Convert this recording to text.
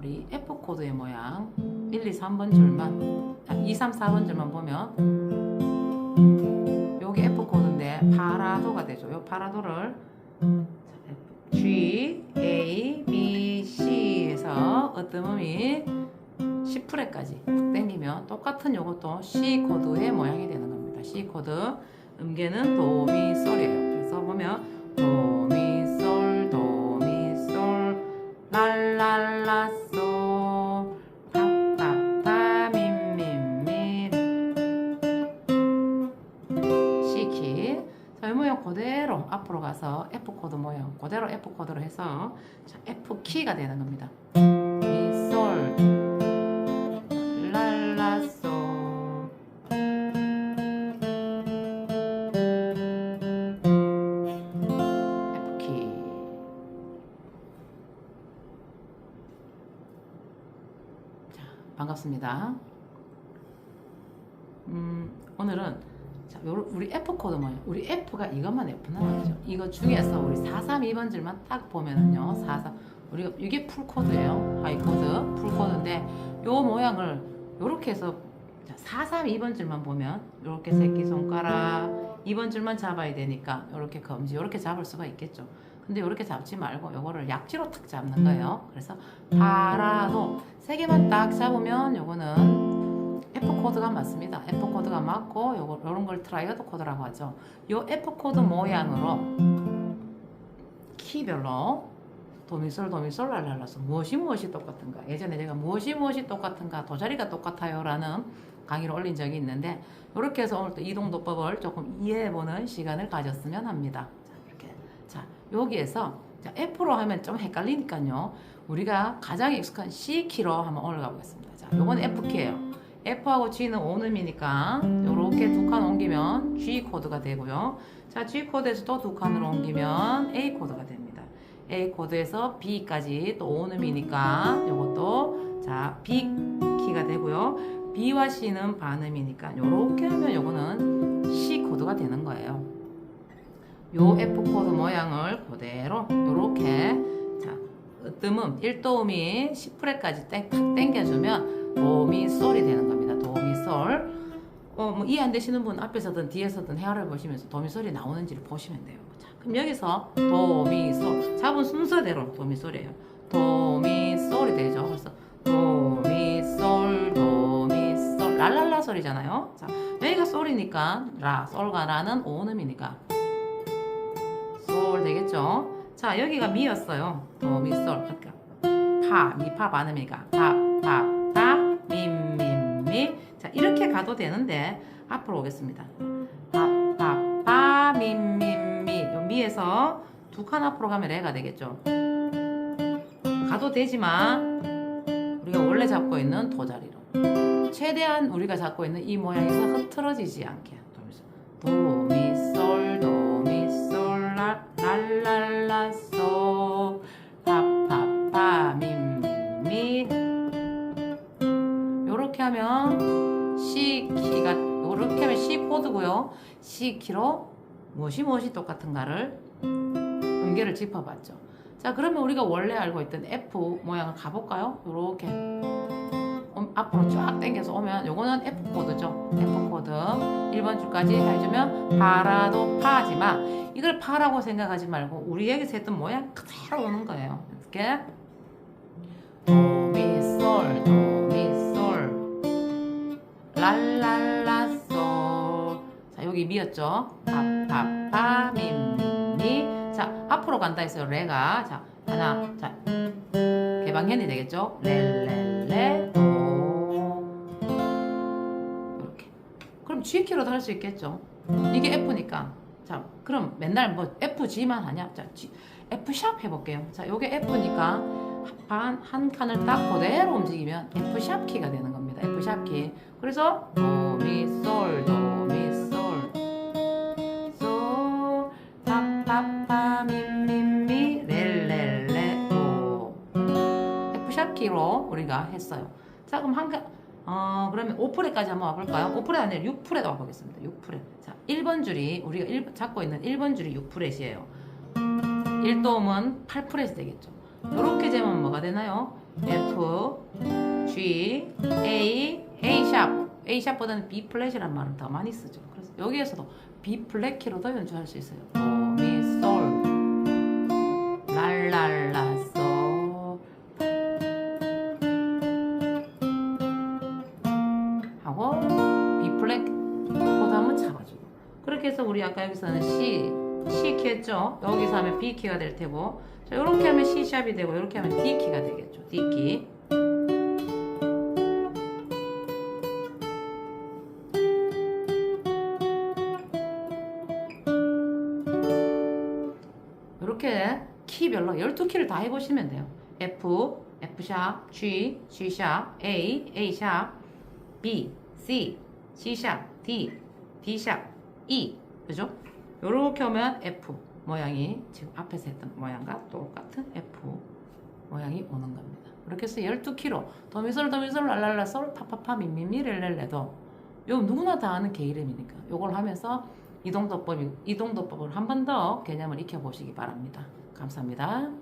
우리 F 코드의 모양 1, 2, 3번 줄만 아, 2, 3, 4번 줄만 보면 요게 F 코드인데 파라도가 되죠. 요 파라도를 G, A, B, C에서 어떤 음이 10프레까지 당기면 똑같은 요것도 C 코드의 모양이 되는 겁니다. C 코드 음계는 도, 미, 솔이에요. 그래서 보면 도, 모양 그대로 앞으로 가서 F 코드 모양 그대로 F 코드로 해서 자, F 키가 되는 겁니다. 미, 솔, 랄라솔 F키. 자 반갑습니다. 음 오늘은 우리 F 코드 뭐예요? 우리 F가 이것만 F는 아니죠? 이거 중에서 우리 432번 줄만 딱 보면은요 44 우리가 이게 풀 코드예요. 하이 코드. 풀 코드인데 요 모양을 요렇게 해서 432번 줄만 보면 요렇게 새끼 손가락 2번 줄만 잡아야 되니까 요렇게 검지 요렇게 잡을 수가 있겠죠. 근데 요렇게 잡지 말고 요거를 약지로 탁 잡는 거예요. 그래서 파라도 세 개만 딱 잡으면 요거는 F 코드가 맞습니다. F 코드가 맞고 요거 요런 걸 트라이어드 코드라고 하죠. 요 F 코드 모양으로 키별로 도미솔 도미솔 랄랄라서 무엇이 무엇이 똑같은가? 예전에 제가 무엇이 무엇이 똑같은가 도자리가 똑같아요 라는 강의를 올린 적이 있는데 이렇게 해서 오늘 또 이동도법을 조금 이해해보는 시간을 가졌으면 합니다. 자 이렇게. 자 여기에서 자, F로 하면 좀 헷갈리니까요. 우리가 가장 익숙한 C 키로 한번 올라가 보겠습니다. 자 요건 F 키예요 F하고 G는 오음이니까 이렇게 두 칸 옮기면 G 코드가 되고요 자 G 코드에서 또 두 칸을 옮기면 A 코드가 됩니다 A 코드에서 B까지 또 오음이니까 이것도 자 B 키가 되고요. B와 C는 반음이니까 이렇게 하면 요거는 C 코드가 되는 거예요. 요 F 코드 모양을 그대로 요렇게 자 으뜸음 1도음이 10프레까지 땡, 탁 당겨주면 도미 솔이 되는 겁니다. 도미 솔. 어, 뭐 이해 안 되시는 분 앞에서든 뒤에서든 헤아를 보시면서 도미 솔이 나오는지를 보시면 돼요. 자, 그럼 여기서 도미 솔 잡은 순서대로 도미 솔이에요. 도미 솔이 되죠. 그래서 도미 솔 도미 솔 랄랄라 솔이잖아요. 자, 여기가 솔이니까 라 솔과 라는 오음이니까 솔 되겠죠. 자, 여기가 미였어요. 도미 솔 그러니까 파 미파 반음이니까 자 이렇게 가도 되는데 앞으로 오겠습니다. 파파파 미미미. 요 미에서 두 칸 앞으로 가면 레가 되겠죠. 가도 되지만 우리가 원래 잡고 있는 도자리로. 최대한 우리가 잡고 있는 이 모양에서 흐트러지지 않게. 도미솔 도미솔 라 랄랄라 솔 파파파 미미미. 요렇게 하면 C 키가 요렇게 하면 C 코드고요. C 키로 무엇이 무엇이 똑같은가를 음계를 짚어봤죠. 자 그러면 우리가 원래 알고 있던 F 모양을 가볼까요? 요렇게. 음, 앞으로 쫙 당겨서 오면 요거는 F 코드죠. F 코드. 1번 줄까지 해주면 파라도 파지만 이걸 파라고 생각하지 말고 우리 여기서 했던 모양 그대로 오는 거예요. 이렇게. 도미솔 도미솔 랄랄라 솔 자 여기 미였죠? 파 파 파 미 미 자 앞으로 간다 했어요 레가. 자 하나 자 개방현이 되겠죠? 레 레 레 도. 이렇게. 그럼 G 키로도 할 수 있겠죠? 이게 F니까. 자 그럼 맨날 뭐 F G만 하냐? 자 F 샵 해볼게요. 자 요게 F니까 한, 한 칸을 딱 그대로 움직이면 F 샵 키가 되는 겁니다 F 샵 키 그래서 도미솔 도미솔 솔 파파파 미미미 렐렐레 도 F샵 키로 우리가 했어요. 자 그럼 한가 어 그러면 5프레까지 한번 와볼까요? 5프레 아니라 6프레 와보겠습니다. 6프레. 자 1번 줄이 우리가 1, 잡고 있는 1번 줄이 6프렛이에요. 1도음은 8프렛이 되겠죠. 이렇게 재면 뭐가 되나요? F G A A 샵 A 샵보다는 B 플랫이라는 말을 더 많이 쓰죠. 그래서 여기에서도 B 플랫 키로도 연주할 수 있어요. 도 미 솔. 랄랄라 솔 하고 B 플랫 코드 한번 잡아주고. 그렇게 해서 우리 아까 여기서는 C C 키 했죠? 여기서 하면 B 키가 될 테고. 자 이렇게 하면 C 샵이 되고 이렇게 하면 D 키가 되겠죠. D 키 이렇게 키별로 12키를 다 해보시면 돼요. F, F샵, G, G샵, A, A샵, B, C, C샵, D, D샵, E. 그죠? 요렇게 오면 F 모양이 지금 앞에서 했던 모양과 똑같은 F 모양이 오는 겁니다. 이렇게 해서 12키로 도미솔 도미솔 랄랄라 솔 파파파 미미미렐렐레도 요 누구나 다 아는 개 이름이니까 요걸 하면서 이동도법 이동도법을 한 번 더 개념을 익혀 보시기 바랍니다. 감사합니다.